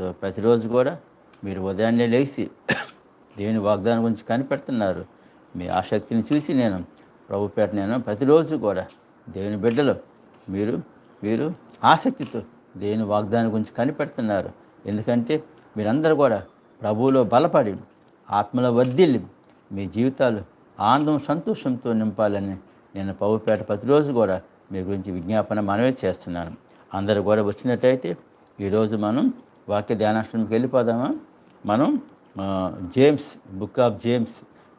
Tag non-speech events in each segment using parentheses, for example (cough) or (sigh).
So ప్రతిరోజు కూడా మీరు ఉదయాన్నే లేచి దేవుని వాగ్దానం గురించి కనిపెడుతున్నారు. మీ ఆసక్తిని చూసి నేను ప్రభుపేట నేను ప్రతిరోజు కూడా దేవుని బిడ్డలు మీరు మీరు ఆసక్తితో దేవుని వాగ్దానం గురించి కనిపెడుతున్నారు. ఎందుకంటే మీరందరూ కూడా ప్రభువులో బలపడి ఆత్మలో వర్ధిల్లి మీ జీవితాలు ఆనందం సంతోషంతో నింపాలని నేను ప్రభుపేట ప్రతిరోజు కూడా మీ గురించి విజ్ఞాపన మనమే చేస్తున్నాను. అందరూ కూడా వచ్చినట్టయితే ఈరోజు మనం వాక్య ధ్యానాశ్రమంకి వెళ్ళిపోదామా? మనం జేమ్స్ బుక్ ఆఫ్ జేమ్స్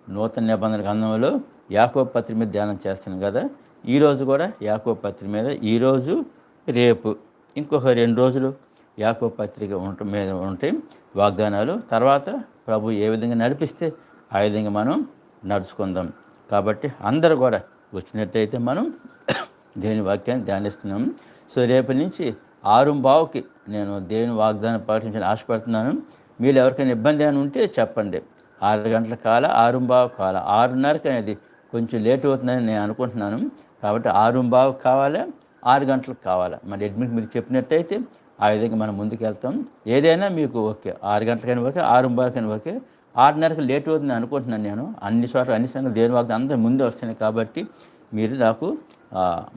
నూతన నిబంధన గ్రంథంలో యాకో పత్రి మీద ధ్యానం చేస్తున్నాం కదా? ఈరోజు కూడా యాకో పత్రి మీద ఈరోజు రేపు. ఇంకొక రెండు రోజులు యాకో పత్రిక ఉంట మీద ఉంటాయి వాగ్దానాలు తర్వాత ప్రభు ఏ విధంగా నడిపిస్తే ఆ విధంగా మనం నడుచుకుందాం. కాబట్టి అందరూ కూడా వచ్చినట్టయితే మనం (coughs) దేని వాక్యాన్ని ధ్యానిస్తున్నాం. సో రేపటి నుంచి ఆరుంబావుకి నేను దేవుని వాగ్దానం పాటించని ఆశపడుతున్నాను. మీరు ఎవరికైనా ఇబ్బంది అని ఉంటే చెప్పండి. ఆరు గంటల కాల ఆరుంబావు కాల ఆరున్నరకి అనేది కొంచెం లేట్ అవుతుందని నేను అనుకుంటున్నాను. కాబట్టి ఆరుంబావు కావాలా ఆరు గంటలకు కావాలా? మరి అడ్మిట్ మీరు చెప్పినట్టయితే ఆ విధంగా మనం ముందుకు వెళ్తాం ఏదైనా మీకు ఓకే ఆరు గంటలకైనా ఓకే ఆరు ఓకే. ఆరున్నరకు లేట్ అవుతుంది అనుకుంటున్నాను నేను. అన్ని చోట్ల అన్ని సంఘాలు దేని వాగ్దానం అందరూ ముందే వస్తున్నాయి కాబట్టి మీరు నాకు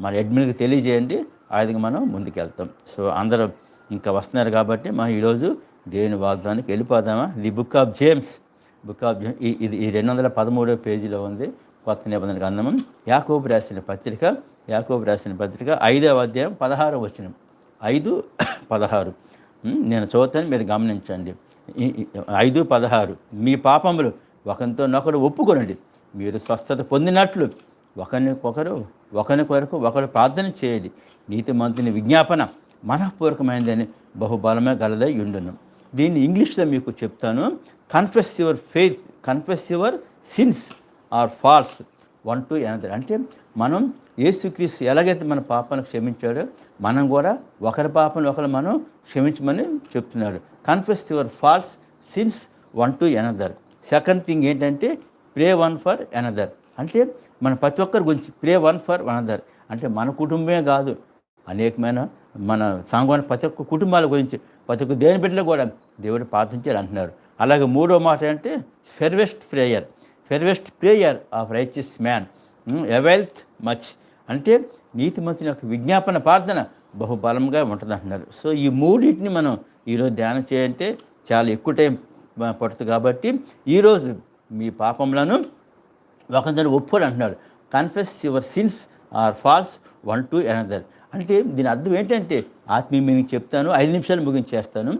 మన అడ్మిన్కి తెలియజేయండి. ఆయుధంగా మనం ముందుకెళ్తాం. సో అందరూ ఇంకా వస్తున్నారు కాబట్టి మనం ఈరోజు దేవుని వాగ్దానికి వెళ్ళిపోదామా? The book of James. Book of James ఈ- ఇది ఈ రెండు వందల పదమూడవ పేజీలో ఉంది. కొత్త నిబంధన గ్రంథము. యాకోబు రాసిన పత్రిక యాకోబు రాసిన పత్రిక ఐదవ అధ్యాయం పదహారు వచ్చిన ఐదు పదహారు. నేను చదువుతాను మీరు గమనించండి. ఐదు పదహారు. మీ పాపములు ఒకరితో నొకరు ఒప్పుకొనండి. మీరు స్వస్థత పొందినట్లు ఒకరికొకరు ఒకరి కొరకు ఒకరు ప్రార్థన చేయండి. నీతిమంతుని విజ్ఞాపన మనఃపూర్వకమైనదని బహుబలమే గలదై ఉండును. దీన్ని ఇంగ్లీష్లో మీకు చెప్తాను. Confess your faith confess your sins or faults one to another అంటే మనం యేసుక్రీస్తు ఎలాగైతే మన పాపను క్షమించాడో మనం కూడా ఒకరి పాపను ఒకరు మనం క్షమించమని చెప్తున్నాడు. Confess your faults sins one to another second thing ఏంటంటే ప్రే వన్ ఫర్ ఎనదర్ అంటే మన ప్రతి ఒక్కరి గురించి pray one for one other అంటే మన కుటుంబమే కాదు అనేకమైన మన సంఘం ప్రతి ఒక్క కుటుంబాల గురించి ప్రతి ఒక్క దేని బిడ్డలు కూడా దేవుడు ప్రార్థించారు అంటున్నారు. అలాగే మూడో మాట అంటే fervent prayer fervent prayer of righteous man availeth much అంటే నీతిమంతుని యొక్క విజ్ఞాపన ప్రార్థన బహుబలంగా ఉంటుంది అంటున్నారు. సో ఈ మూడింటిని మనం ఈరోజు ధ్యానం చేయంటే చాలా ఎక్కువ టైం పడుతుంది కాబట్టి ఈరోజు మీ పాపములను ఒకరిని ఒప్పుకొని అంటున్నాడు. Confess your sins or faults one to another అంటే దీని అర్థం ఏంటంటే ఆత్మీయ మీనింగ్ చెప్తాను ఐదు నిమిషాలు ముగించేస్తాను.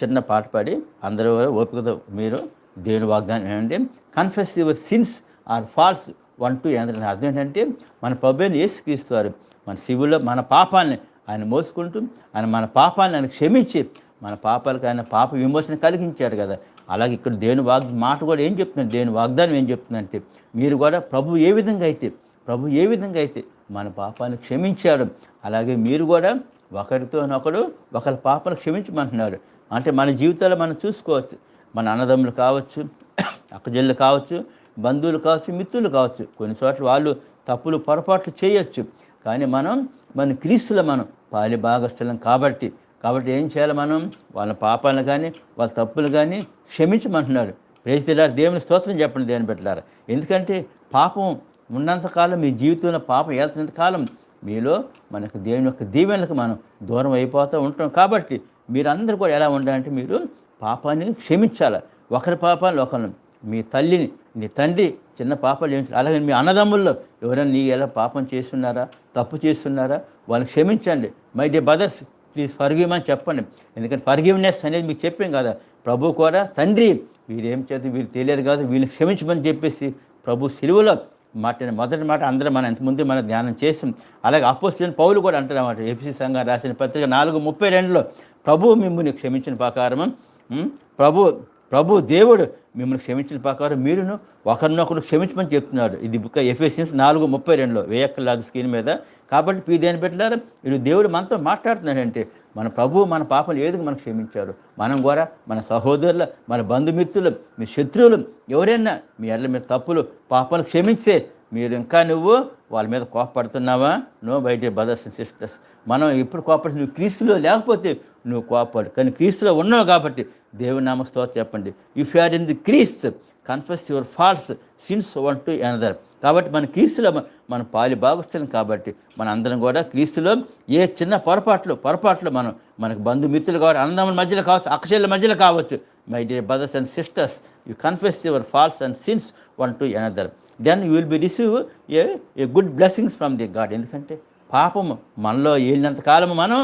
చిన్న పాట పాడి అందరూ ఓపికతో మీరు దేవుని వాగ్దానం ఏంటంటే confess your sins or faults one to another అర్థం ఏంటంటే మన ప్రభుని ఏసుక్రీస్తువారు మన శివుల్లో మన పాపాలని ఆయన మోసుకుంటూ ఆయన మన పాపాలను ఆయన క్షమించి మన పాపాలకు ఆయన పాప విమోచన కలిగించారు కదా. అలాగే ఇక్కడ దేని వాగ్ మాట కూడా ఏం చెప్తుంది దేని వాగ్దానం ఏం చెప్తుందంటే మీరు కూడా ప్రభు ఏ విధంగా అయితే ప్రభు ఏ విధంగా అయితే మన పాపాన్ని క్షమించాడు అలాగే మీరు కూడా ఒకరితోనొకడు ఒకరి పాపను క్షమించమంటున్నాడు అంటే మన జీవితాల్లో మనం చూసుకోవచ్చు. మన అన్నదమ్ములు కావచ్చు అక్కజల్లు కావచ్చు బంధువులు కావచ్చు మిత్రులు కావచ్చు. కొన్ని చోట్ల వాళ్ళు తప్పులు పొరపాట్లు చేయొచ్చు. కానీ మనం మన క్రీస్తుల మనం పాలి భాగస్థలం కాబట్టి కాబట్టి ఏం చేయాలి మనం? వాళ్ళ పాపాలను కానీ వాళ్ళ తప్పులు కానీ క్షమించమంటున్నాడు ప్రేసిలారు దేవుని స్తోత్రం చెప్పండి దేవుని పెట్టారు ఎందుకంటే పాపం ఉన్నంతకాలం మీ జీవితంలో పాపం వెళ్తున్నంత కాలం మీలో మనకు దేవుని యొక్క దీవెనలకు మనం దూరం అయిపోతూ ఉంటాం. కాబట్టి మీరందరూ కూడా ఎలా ఉండాలంటే మీరు పాపాన్ని క్షమించాలి. ఒకరి పాపాలు ఒకరిని మీ తల్లిని నీ తండ్రి చిన్న పాపాలు ఏమి అలాగే మీ అన్నదమ్ముల్లో ఎవరైనా నీ ఎలా పాపం చేస్తున్నారా? తప్పు చేస్తున్నారా? వాళ్ళని క్షమించండి. My dear brothers please forgive అని చెప్పండి. ఎందుకంటే ఫర్గివ్నెస్ అనేది మీకు చెప్పాం కదా. ప్రభు కూడా తండ్రి వీరేం చేత వీరు తెలియదు కాదు వీళ్ళని క్షమించమని చెప్పేసి ప్రభు సిలువలో మాట మొదటి మాట అందరం మనం ఇంతకుముందు మనం ధ్యానం చేసాం. అలాగే అపోజిషన్ పౌలు కూడా అంటారన్నమాట ఏపీసీ సంఘం రాసిన పత్రిక నాలుగు ముప్పై రెండులో ప్రభు మిమ్మల్ని క్షమించిన ప్రకారం ప్రభు ప్రభు దేవుడు మిమ్మల్ని క్షమించిన ప్రకారం మీరును ఒకరినొకరు క్షమించమని చెప్తున్నాడు ఇది బుక్ ఎఫిషియన్స్ నాలుగు ముప్పై రెండులో వేయక్కర్లాదు స్క్రీన్ మీద. కాబట్టి పీ దేని పెట్టారు ఇది దేవుడు మనతో మాట్లాడుతున్నాడంటే మన ప్రభు మన పాపలు ఏదికి మనకు క్షమించారు మనం కూడా మన సహోదరుల మన బంధుమిత్రులు మీ శత్రువులు ఎవరైనా మీ ఎడ్ల మీద తప్పులు పాపాలు క్షమించే మీరు ఇంకా నువ్వు వాళ్ళ మీద కోపడుతున్నావా? నో బయట బ్రదర్స్ అండ్ సిస్టర్స్ మనం ఎప్పుడు కోపడి నువ్వు క్రీస్తులో లేకపోతే నువ్వు కోపడు. కానీ క్రీస్తులో ఉన్నావు కాబట్టి దేవుని నామస్తో చెప్పండి. If you are in the Christ confess your faults sins one to another కాబట్టి మన క్రీస్తులో మన పాలి భాగస్థలం కాబట్టి మన అందరం కూడా క్రీస్తులో ఏ చిన్న పొరపాట్లు పొరపాట్లు మనం మనకు బంధుమిత్రులు కావచ్చు అన్నదమ్ముల మధ్యలో కావచ్చు అక్షల మధ్యలో కావచ్చు my dear brothers and sisters you confess your faults and sins one to another then you will be receive a a good blessings from the god ఎందుకంటే పాపము మనలో ఏలినంత కాలము మనం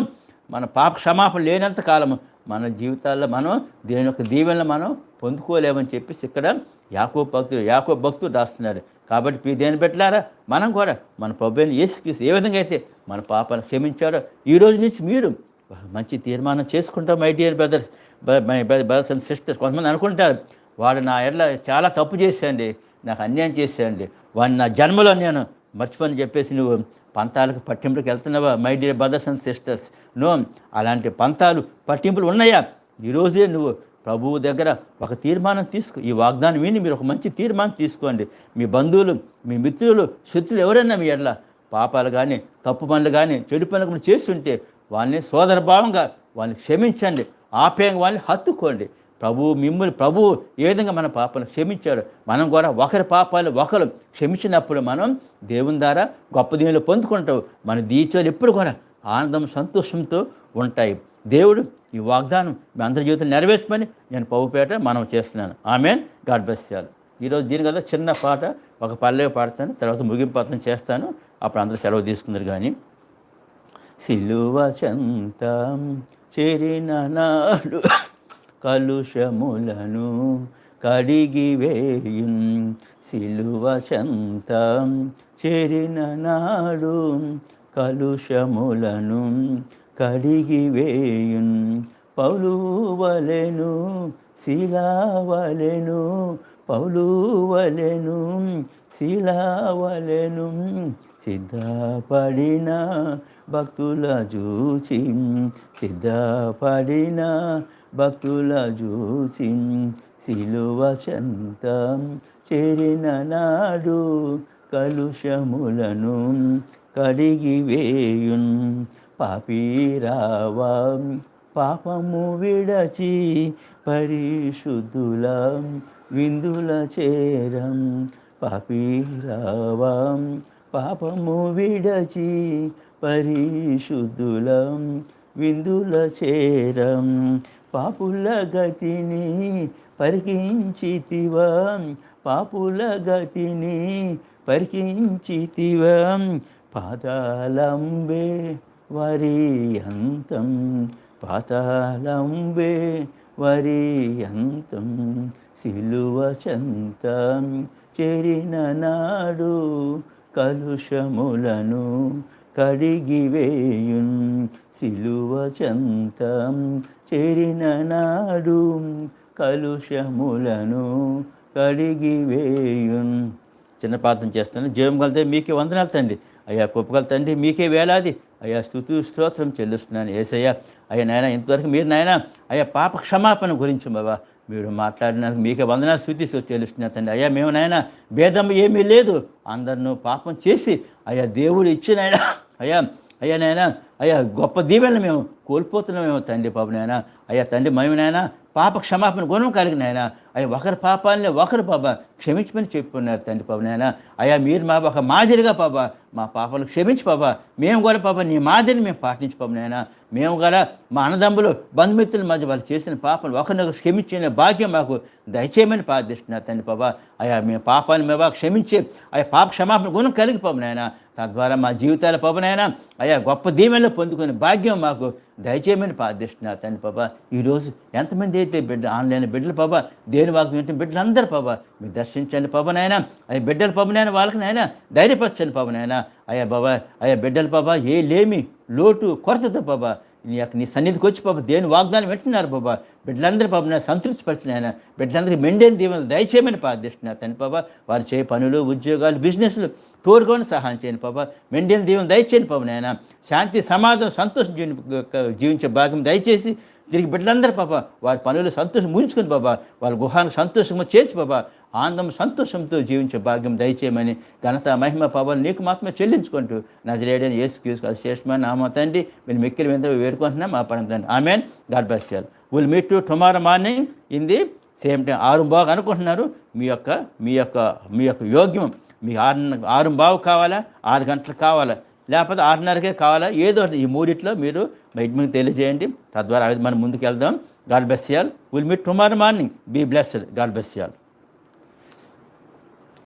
మన పాప క్షమాపణ లేనంత కాలము మన జీవితాల్లో మనం దేని యొక్క దీవెనలు మనం పొందుకోలేమని చెప్పేసి ఇక్కడ యాకో భక్తులు యాకో భక్తులు రాస్తున్నారు. కాబట్టి మీ దేని పెట్టారా మనం కూడా మన ప్రభుత్వం యేసుక్రీస్తు ఏ విధంగా అయితే మన పాపాలు క్షమించాడో ఈ రోజు నుంచి మీరు మంచి తీర్మానం చేసుకుంటాం my dear brothers my brothers and sisters కొంతమంది అనుకుంటారు వాడు నా ఎడ్ల చాలా తప్పు చేశాండి నాకు అన్యాయం చేశాండి వాడిని నా జన్మలో నేను మర్చిపోని చెప్పేసి నువ్వు పంతాలకు పట్టింపులకు వెళ్తున్నావా my dear brothers and sisters? No అలాంటి పంతాలు పట్టింపులు ఉన్నాయా? ఈరోజే నువ్వు ప్రభువు దగ్గర ఒక తీర్మానం తీసుకో ఈ వాగ్దానం విని మీరు ఒక మంచి తీర్మానం తీసుకోండి. మీ బంధువులు మీ మిత్రులు శత్రులు ఎవరైనా మీ ఎడ్ల పాపాలు కానీ తప్పు పనులు కానీ చెడు పనులు చేస్తుంటే వాళ్ళని సోదర భావంగా వాళ్ళని క్షమించండి. ఆప్యాయంగా వాళ్ళని హత్తుకోండి. ప్రభు మిమ్మల్ని ప్రభు ఏ విధంగా మన పాపాలను క్షమించాడు? మనం కూడా ఒకరి పాపాలు ఒకరు క్షమించినప్పుడు మనం దేవుని ద్వారా గొప్ప దేవులు పొందుకుంటాం మన దీచాలు ఎప్పుడు కూడా ఆనందం సంతోషంతో ఉంటాయి. దేవుడు ఈ వాగ్దానం మీ అందరి జీవితం నెరవేర్చమని నేను పవ్వుపేట మనం చేస్తున్నాను. ఆమెన్. గాడ్ బ్లెస్ ఈరోజు దీని కదా చిన్న పాట ఒక పల్లె పాడతాను తర్వాత ముగింపు అర్థం చేస్తాను. అప్పుడు అందరూ సెలవు తీసుకున్నారు కానీ. సిలువ చంతం చేరిన నాడు కలుషములను కడిగి వేయున్ సిలువ చెంతం. చేరిన నాడు కలుషములను కడిగి పౌలువలెను శిలావలెను పౌలువలెను శిలావలెను సిద్ధపడిన భక్తుల చూచి సిద్ధపడిన భక్తుల చూసి సిలువ చెంతం చేరిన నాడు కలుషములను కడిగి వేయున్ పాపీరావా. పాపము విడచి పరిశుద్ధుల విందుల చేరం పాపీరావా పాపము విడచి పరిశుద్ధులం విందుల చేరం పాపుల గతిని పరికించితివా పాపుల గతిని పరికించితివా పాతాళంబే వరి అంతం పాతాళంబే వరి అంతం సిలువ చంతం చేరిన నాడు కలుషములను కడిగివేయున్ సిలువ చంతం. చేరిన నాడు కలుషములను కడిగివేయున్ చిన్న ప్రార్థన చేస్తాను. జీవం కలితే మీకే వందనాలు తండ్రి. అయ్యా కుప్పగల తండ్రి మీకే వేలాది. అయ్యా స్థుతు స్తోత్రం చెల్లిస్తున్నాను. ఏసయ్యా అయ్యా నాయన ఇంతవరకు మీరు నాయన అయ్యా పాప క్షమాపణ గురించి బాబా మీరు మాట్లాడినందుకు మీకు వందన స్థుతి తెలుస్తున్నా తండ్రి. అయ్యా మేము నాయన భేదం ఏమీ లేదు. అందరినూ పాపం చేసి అయ్యా దేవుడు ఇచ్చిన అయ్యా అయ్యా నాయన అయ్యా గొప్ప దీవెనలు మేము కోల్పోతున్నామేమో తండ్రి పాప నాయన. అయ్యా తండ్రి మేము పాప క్షమాపణ గుణం కలిగిన ఆయన అయ్యా ఒకరి పాపాలని ఒకరు పాప క్షమించమని చెప్పుకున్నారు తండ్రి పాప నాయన. అయ్యా మీరు మా ఒక మాదిరిగా పాప మా పాపలు క్షమించి పాప మేము కూడా పాప నీ మాదిరిని మేము పాటించి పాప నాయన. మేము కూడా మా అన్నదమ్ములు బంధుమిత్రుల మధ్య వాళ్ళు చేసిన పాపలు ఒకరినొకరు క్షమించిన భాగ్యం మాకు దయచేయమని ప్రార్థిస్తున్నారు తండ్రి పాప అయ్యా మేము పాపాన్ని మేము క్షమించి అయ్యా పాప క్షమాపణ గుణం కలిగి పాప నాయన. తద్వారా మా జీవితాల పవనైనా అయ్యా గొప్ప దీవెనలు పొందుకునే భాగ్యం మాకు. దయచేయమని ప్రార్థిస్తున్నారు తండ్రి పాప ఈరోజు ఎంతమంది అయితే బిడ్డ ఆన్లైన్ బిడ్డలు పాప దేని వాకు వింటున్న బిడ్డలందరూ పాప మీరు దర్శించండి పవనైనా అయ్యా బిడ్డల పవనైనా వాళ్ళకి ధైర్యపరచండి పవనైనా అయ్యా బాబా అయ్యా బిడ్డల పాప ఏ లేమి లోటు కొరతతో బాబా నీ యొక్క నీ సన్నిధికి వచ్చి పాప దేని వాగ్దానం వింటున్నారు బాబా. బిడ్డలందరూ పాప నేను సంతృప్తిపరిచిన ఆయన బిడ్డలందరికీ మెండేని దీవెనలు దయచేయమని ప్రార్థిస్తున్నారు తండ్రి బాబా. వారు చేయ పనులు ఉద్యోగాలు బిజినెస్లు తోడుకొని సహాయం చేయను పాప మెండేని దీవెన దయచేయని పాప నాయన. శాంతి సమాధానం సంతోషం జీవని జీవించే భాగం దయచేసి తిరిగి బిడ్డలందరూ పాప వారి పనులు సంతోషం ముగించుకుని బాబా వాళ్ళ గుహానికి సంతోషంగా చేసి బాబా ఆనందం సంతోషంతో జీవించే భాగ్యం దయచేయమని ఘనత మహిమ పవన్ నీకు మాత్రమే చెల్లించుకుంటూ నజరేడని యేసు క్యూస్ శ్రేష్టమైన నామ తండ్రి మీరు మిక్కిలి మీద వేడుకుంటున్నాం మా పరం తండ్రి. Amen. God bless will meet to tomorrow morning in the same time ఆరు బాగా అనుకుంటున్నారు. మీ యొక్క మీ యొక్క మీ యొక్క యోగ్యం మీ ఆరు ఆరు బావు కావాలా? ఆరు గంటలకు కావాలా? లేకపోతే ఆరున్నరకే కావాలా? ఏదో ఈ మూడిట్లో మీరు మీకు తెలియజేయండి తద్వారా మనం ముందుకు వెళ్దాం God bless will meet tomorrow morning be blessed God bless